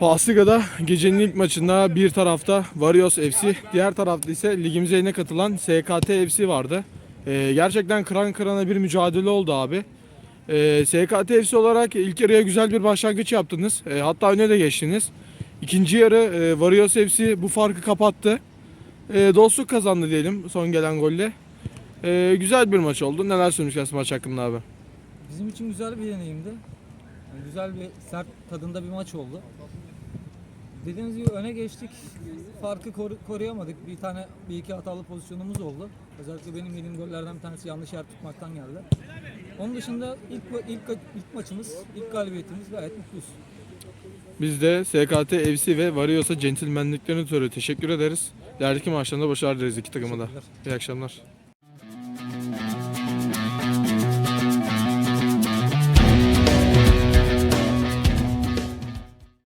Pasliga'da gecenin ilk maçında bir tarafta Varrios FC, diğer tarafta ise ligimize yeni katılan SKT FC vardı. Ee, gerçekten kıran kırana bir mücadele oldu abi. Ee, SKT FC olarak ilk yarıya güzel bir başlangıç yaptınız. Ee, hatta öne de geçtiniz. İkinci yarı e, Varrios FC bu farkı kapattı. Ee, dostluk kazandı diyelim son gelen golle. Ee, güzel bir maç oldu. Neler söylemek maç hakkında abi? Bizim için güzel bir deneyimdi. Yani güzel bir sert tadında bir maç oldu. Dediğiniz gibi öne geçtik. Farkı koru- koruyamadık. Bir tane bir iki hatalı pozisyonumuz oldu. Özellikle benim yediğim gollerden bir tanesi yanlış yer tutmaktan geldi. Onun dışında ilk ilk ilk maçımız, ilk galibiyetimiz gayet mutluyuz. Biz de SKT FC ve Varıyorsa centilmenliklerini soruyor. Teşekkür ederiz. İlerideki maçlarında başarılar dileriz iki takıma da. Teşekkürler. İyi akşamlar.